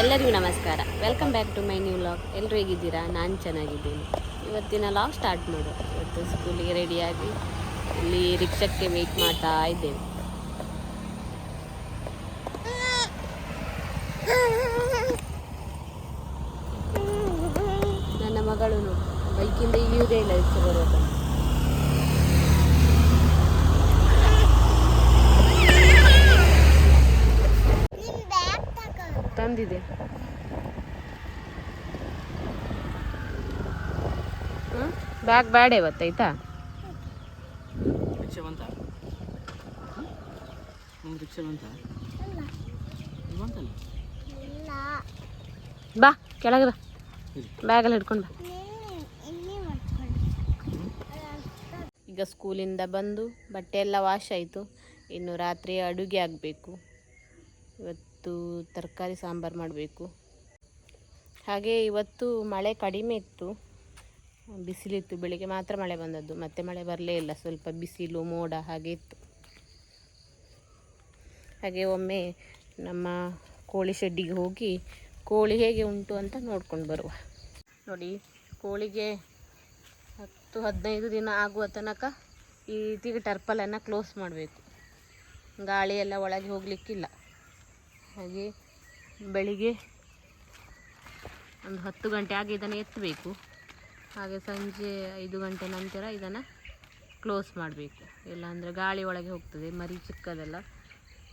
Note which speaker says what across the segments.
Speaker 1: ಎಲ್ಲರಿಗೂ ನಮಸ್ಕಾರ. Welcome back to my new vlog ಎಲ್ಲರೂ ಹೇಗಿದ್ದೀರಾ? ನಾನು ಚೆನ್ನಾಗಿದ್ದೀನಿ. ಇವತ್ತಿನ ಲಾಗ್ ಸ್ಟಾರ್ಟ್ ಮಾಡು. ಇವತ್ತು ಸ್ಕೂಲಿಗೆ ರೆಡಿಯಾಗಿ ಇಲ್ಲಿ ರಿಕ್ಷಕ್ಕೆ ವೆಯ್ಟ್ ಮಾಡ್ತಾ ಇದ್ದೇವೆ ನನ್ನ ಮಗಳು ಬೈಕಿಂದ ಇಳಿಯುವುದೇ ಇಲ್ಲ ಹೆಚ್ಚು ಬರುವಾಗ. ತಂದಿದೆ. ಬ್ಯಾಗ್ ಬೇಡ ಇವತ್ತಾಯ್ತಾ
Speaker 2: ರಿಕ್ಷಾ ಬಂತ? ನಿಮ್ಗೆ ರಿಕ್ಷಾ ಬಂತ? ಬಂತಲ್ಲ?
Speaker 1: ಬಾ ಕೆಳಗೆ ಬಾ. ಬ್ಯಾಗಲ್ಲಿ ಹಿಡ್ಕೊಂಡು ಬಾ. ಈಗ ಸ್ಕೂಲಿಂದ ಬಂದು ಬಟ್ಟೆ ಎಲ್ಲ ವಾಶ್ ಆಯಿತು. ಇನ್ನು ರಾತ್ರಿ ಅಡುಗೆ ಆಗಬೇಕು. ಇವತ್ತು ತರಕಾರಿ ಸಾಂಬಾರು ಮಾಡಬೇಕು. ಹಾಗೆ ಇವತ್ತು ಮಳೆ ಕಡಿಮೆ ಇತ್ತು. ಬಿಸಿಲಿತ್ತು, ಬೆಳಿಗ್ಗೆ ಮಾತ್ರ ಮಳೆ ಬಂದದ್ದು. ಮತ್ತೆ ಮಳೆ ಬರಲೇ ಇಲ್ಲ. ಸ್ವಲ್ಪ ಬಿಸಿಲು, ಮೋಡ ಹಾಗೆ ಇತ್ತು. ಹಾಗೆ ಒಮ್ಮೆ ನಮ್ಮ ಕೋಳಿ ಶೆಡ್ಡಿಗೆ ಹೋಗಿ ಕೋಳಿ ಹೇಗೆ ಉಂಟು ಅಂತ ನೋಡ್ಕೊಂಡು ಬರುವ. ನೋಡಿ, ಕೋಳಿಗೆ ಹತ್ತು, ಹದಿನೈದು ದಿನ ಆಗುವ ತನಕ ಈ ರೀತಿ ಟರ್ಪಲನ್ನು ಕ್ಲೋಸ್ ಮಾಡಬೇಕು. ಗಾಳಿ ಎಲ್ಲ ಒಳಗೆ ಹೋಗಲಿಕ್ಕಿಲ್ಲ. ಹಾಗೆ ಬೆಳಿಗ್ಗೆ ಒಂದು ಹತ್ತು ಗಂಟೆ ಆಗಿ ಇದನ್ನು ಎತ್ತಬೇಕು. ಹಾಗೆ ಸಂಜೆ ಐದು ಗಂಟೆ ನಂತರ ಇದನ್ನು ಕ್ಲೋಸ್ ಮಾಡಬೇಕು. ಇಲ್ಲಾಂದರೆ ಗಾಳಿ ಒಳಗೆ ಹೋಗ್ತದೆ, ಮರಿ ಚಿಕ್ಕದೆಲ್ಲ,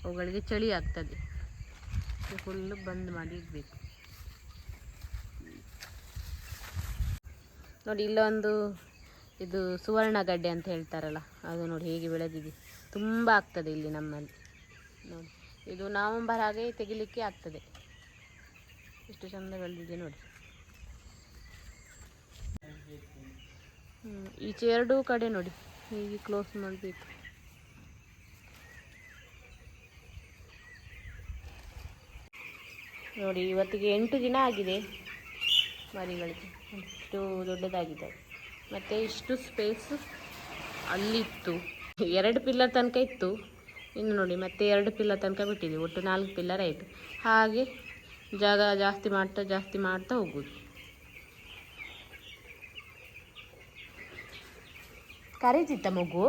Speaker 1: ಅವುಗಳಿಗೆ ಚಳಿ ಆಗ್ತದೆ. ಫುಲ್ಲು ಬಂದ್ ಮಾಡಿ ಇಡಬೇಕು. ನೋಡಿ, ಇಲ್ಲೊಂದು ಇದು ಸುವರ್ಣ ಗಡ್ಡೆ ಅಂತ ಹೇಳ್ತಾರಲ್ಲ, ಅದು ನೋಡಿ ಹೇಗೆ ಬೆಳೆದಿದೆ. ತುಂಬ ಆಗ್ತದೆ ಇಲ್ಲಿ ನಮ್ಮಲ್ಲಿ. ನೋಡಿ. ಇದು ನವಂಬರ್ ಹಾಗೆ ತೆಗಿಲಿಕ್ಕೆ ಆಗ್ತದೆ. ಎಷ್ಟು ಚಂದ ಬೆಳೆದಿದೆ ನೋಡಿ. ಈಚೆ ಎರಡೂ ಕಡೆ ನೋಡಿ, ಹೀಗೆ ಕ್ಲೋಸ್ ಮಾಡಬೇಕು. ನೋಡಿ, ಇವತ್ತಿಗೆ ಎಂಟು ದಿನ ಆಗಿದೆ ಮರಿಗಳಿಗೆ. ಇಷ್ಟು ದೊಡ್ಡದಾಗಿದೆ. ಮತ್ತು ಇಷ್ಟು ಸ್ಪೇಸು ಅಲ್ಲಿತ್ತು. ಎರಡು ಪಿಲ್ಲರ್ ತನಕ ಇತ್ತು. ಇನ್ನು ನೋಡಿ, ಮತ್ತೆ ಎರಡು ಪಿಲ್ಲರ್ ತನಕ ಬಿಟ್ಟಿದೆ ಒಟ್ಟು ನಾಲ್ಕು ಪಿಲ್ಲರ್ ಆಯಿತು. ಹಾಗೆ ಜಾಗ ಜಾಸ್ತಿ ಮಾಡ್ತಾ ಜಾಸ್ತಿ ಮಾಡ್ತಾ ಹೋಗೋದು. ಕರೀತಿತ್ತ ಮಗು?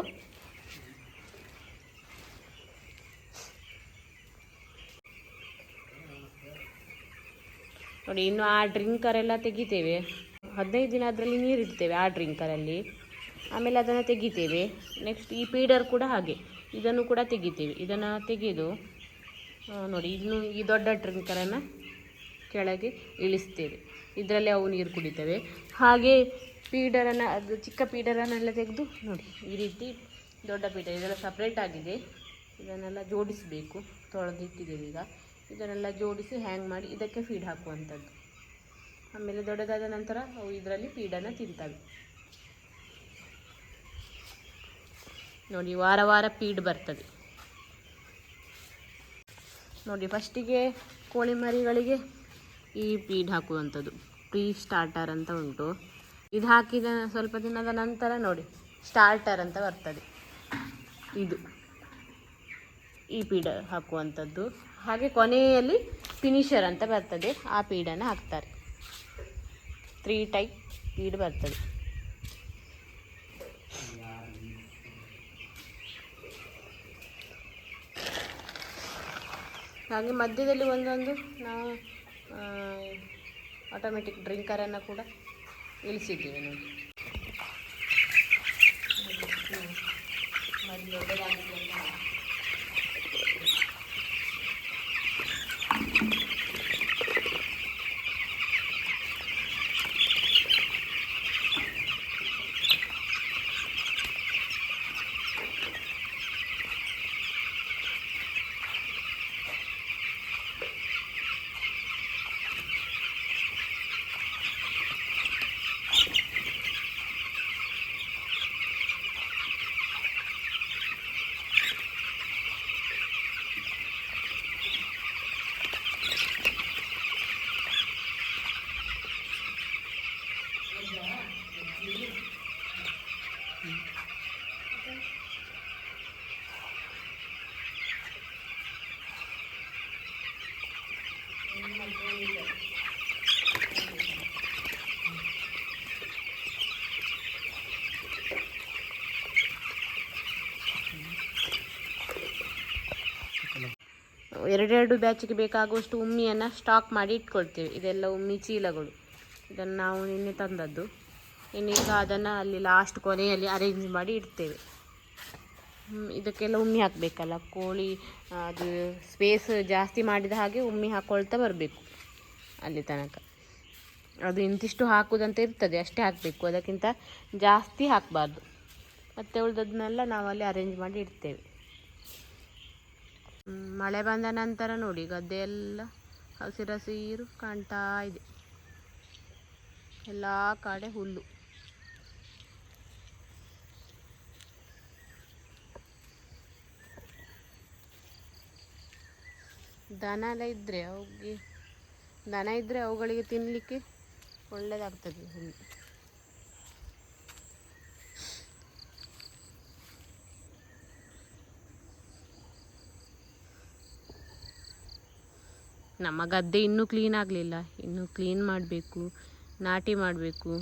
Speaker 1: ನೋಡಿ, ಇನ್ನು ಆ ಡ್ರಿಂಕರೆಲ್ಲ ತೆಗಿತೇವೆ. ಹದಿನೈದು ದಿನ ಅದರಲ್ಲಿ ನೀರಿಡ್ತೇವೆ ಆ ಡ್ರಿಂಕರಲ್ಲಿ. ಆಮೇಲೆ ಅದನ್ನು ತೆಗಿತೇವೆ. ನೆಕ್ಸ್ಟ್ ಈ ಪೀಡರ್ ಕೂಡ ಹಾಗೆ. ಇದನ್ನು ಕೂಡ ತೆಗಿತೀವಿ. ಇದನ್ನು ತೆಗೆದು ನೋಡಿ, ಇನ್ನು ಈ ದೊಡ್ಡ ಟ್ರಿಂಕರನ್ನು ಕೆಳಗೆ ಇಳಿಸ್ತೇವೆ. ಇದರಲ್ಲಿ ಅವು ನೀರು ಕುಡಿತವೆ. ಹಾಗೆ ಪೀಡರನ್ನು, ಅದು ಚಿಕ್ಕ ಪೀಡರನ್ನೆಲ್ಲ ತೆಗೆದು, ನೋಡಿ, ಈ ರೀತಿ ದೊಡ್ಡ ಪೀಡರ್ ಇದೆಲ್ಲ ಸಪ್ರೇಟ್ ಆಗಿದೆ. ಇದನ್ನೆಲ್ಲ ಜೋಡಿಸಬೇಕು. ತೊಳೆದಿಟ್ಟಿದ್ದೇವೆ ಈಗ. ಇದನ್ನೆಲ್ಲ ಜೋಡಿಸಿ ಹ್ಯಾಂಗ್ ಮಾಡಿ ಇದಕ್ಕೆ ಫೀಡ್ ಹಾಕುವಂಥದ್ದು. ಆಮೇಲೆ ದೊಡ್ಡದಾದ ನಂತರ ಅವು ಇದರಲ್ಲಿ ಫೀಡನ್ನು ತಿಂತವೆ. ನೋಡಿ, ವಾರ ವಾರ ಪೀಡ್ ಬರ್ತದೆ. ನೋಡಿ, ಫಸ್ಟಿಗೆ ಕೋಳಿ ಮರಿಗಳಿಗೆ ಈ ಪೀಡ್ ಹಾಕುವಂಥದ್ದು ಪ್ರೀ ಸ್ಟಾರ್ಟರ್ ಅಂತ ಉಂಟು. ಇದು ಹಾಕಿದ ಸ್ವಲ್ಪ ದಿನದ ನಂತರ ನೋಡಿ, ಸ್ಟಾರ್ಟರ್ ಅಂತ ಬರ್ತದೆ. ಇದು ಈ ಪೀಡ ಹಾಕುವಂಥದ್ದು. ಹಾಗೆ ಕೊನೆಯಲ್ಲಿ ಫಿನಿಷರ್ ಅಂತ ಬರ್ತದೆ. ಆ ಪೀಡನ್ನು ಹಾಕ್ತಾರೆ. ತ್ರೀ ಟೈಪ್ ಪೀಡ್ ಬರ್ತದೆ. ಹಾಗೆ ಮಧ್ಯದಲ್ಲಿ ಒಂದೊಂದು ನಾವು ಆಟೋಮೆಟಿಕ್ ಡ್ರಿಂಕರನ್ನು ಕೂಡ ಇಳಿಸಿದ್ದೀವಿ ನೋಡಿ ಎರಡೆರಡು ಬ್ಯಾಚಿಗೆ ಬೇಕಾಗುವಷ್ಟು ಉಮ್ಮಿಯನ್ನು ಸ್ಟಾಕ್ ಮಾಡಿ ಇಟ್ಕೊಳ್ತೇವೆ. ಇದೆಲ್ಲ ಉಮ್ಮಿ ಚೀಲಗಳು. ಇದನ್ನು ನಾವು ನಿನ್ನೆ ತಂದದ್ದು. ಇನ್ನೀಗ ಅದನ್ನು ಅಲ್ಲಿ ಲಾಸ್ಟ್ ಕೊನೆಯಲ್ಲಿ ಅರೇಂಜ್ ಮಾಡಿ ಇಡ್ತೇವೆ. ಇದಕ್ಕೆಲ್ಲ ಉಮ್ಮಿ ಹಾಕಬೇಕಲ್ಲ, ಕೋಳಿ ಅದು ಸ್ಪೇಸ್ ಜಾಸ್ತಿ ಮಾಡಿದ ಹಾಗೆ ಉಮ್ಮಿ ಹಾಕ್ಕೊಳ್ತಾ ಬರಬೇಕು ಅಲ್ಲಿ ತನಕ. ಅದು ಇಂತಿಷ್ಟು ಹಾಕುವುದಂತ ಇರ್ತದೆ, ಅಷ್ಟೇ ಹಾಕಬೇಕು, ಅದಕ್ಕಿಂತ ಜಾಸ್ತಿ ಹಾಕಬಾರ್ದು. ಮತ್ತು ಉಳಿದದನ್ನೆಲ್ಲ ನಾವು ಅಲ್ಲಿ ಅರೇಂಜ್ ಮಾಡಿ ಇಡ್ತೇವೆ. ಮಳೆ ಬಂದ ನಂತರ ನೋಡಿ, ಗದ್ದೆ ಎಲ್ಲ ಹಸಿರಸಿರು ಕಾಣ್ತಾ ಇದೆ. ಎಲ್ಲ ಕಡೆ ಹುಲ್ಲು. ದನ ಎಲ್ಲ ಇದ್ದರೆ ಅವುಗೆ, ದನ ಇದ್ದರೆ ಅವುಗಳಿಗೆ ತಿನ್ನಲಿಕ್ಕೆ ಒಳ್ಳೆಯದಾಗ್ತದೆ ಹುಲ್ಲು ನಮ್ಮ ಗದ್ದೆ ಇನ್ನೂ ಕ್ಲೀನ್ ಆಗಲಿಲ್ಲ. ಇನ್ನೂ ಕ್ಲೀನ್ ಮಾಡಬೇಕು, ನಾಟಿ ಮಾಡಬೇಕು.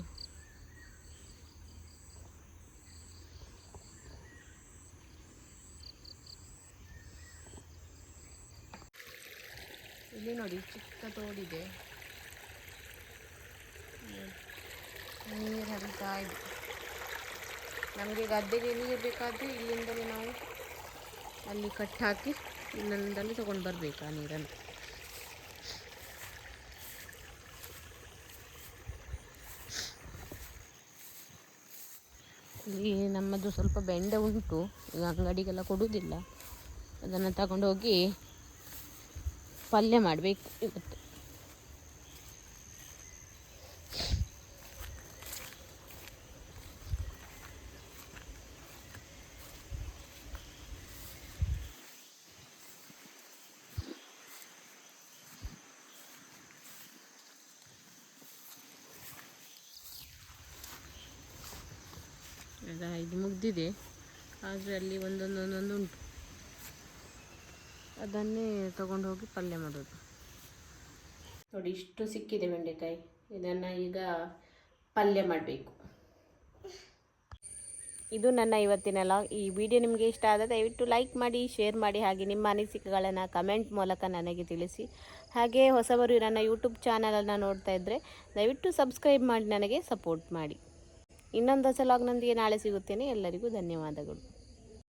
Speaker 1: ಇಲ್ಲಿ ನೋಡಿ, ಚಿಕ್ಕ ತೋಡಿದೆ. ನೀರು ಹರಿತಾ ಇದೆ. ನಮಗೆ ಗದ್ದೆಗೆ ನೀರು ಬೇಕಾದರೆ ಇಲ್ಲಿಂದಲೇ ನಾವು ಅಲ್ಲಿ ಕಟ್ ಹಾಕಿ ಇಲ್ಲಿಂದಲೇ ತಗೊಂಡು ಬರಬೇಕು ಆ ನೀರನ್ನು. ಇಲ್ಲಿ ನಮ್ಮದು ಸ್ವಲ್ಪ ಬೆಂಡೆ ಉಂಟು, ಈಗ ಅಂಗಡಿಗೆಲ್ಲ ಕೊಡುವುದಿಲ್ಲ ಅದನ್ನು ತಗೊಂಡೋಗಿ ಪಲ್ಯ ಮಾಡಬೇಕು ಇವತ್ತು. ಇದು ಮುಗ್ದಿದೆ. ಆದರೆ ಅಲ್ಲಿ ಒಂದೊಂದೊಂದೊಂದು ಉಂಟು ಅದನ್ನೇ ತಗೊಂಡು ಹೋಗಿ ಪಲ್ಯ ಮಾಡೋದು. ನೋಡಿ ಇಷ್ಟು ಸಿಕ್ಕಿದೆ ಬೆಂಡೆಕಾಯಿ. ಇದನ್ನು ಈಗ ಪಲ್ಯ ಮಾಡಬೇಕು. ಇದು ನನ್ನ ಇವತ್ತಿನ ಲಾಗ್. ಈ ವಿಡಿಯೋ ನಿಮಗೆ ಇಷ್ಟ ಆದರೆ ದಯವಿಟ್ಟು ಲೈಕ್ ಮಾಡಿ ಶೇರ್ ಮಾಡಿ ಹಾಗೆ ನಿಮ್ಮ ಅನಿಸಿಕೆಗಳನ್ನು ಕಮೆಂಟ್ ಮೂಲಕ ನನಗೆ ತಿಳಿಸಿ. ಹಾಗೆ ಹೊಸಬರು ನನ್ನ ಯೂಟ್ಯೂಬ್ ಚಾನಲನ್ನು ನೋಡ್ತಾ ಇದ್ದರೆ ದಯವಿಟ್ಟು ಸಬ್ಸ್ಕ್ರೈಬ್ ಮಾಡಿ ನನಗೆ ಸಪೋರ್ಟ್ ಮಾಡಿ. ಇನ್ನೊಂದು ಹೊಸ ಲಾಗ್ನೊಂದಿಗೆ ನಾಳೆ ಸಿಗುತ್ತೇನೆ. ಎಲ್ಲರಿಗೂ ಧನ್ಯವಾದಗಳು.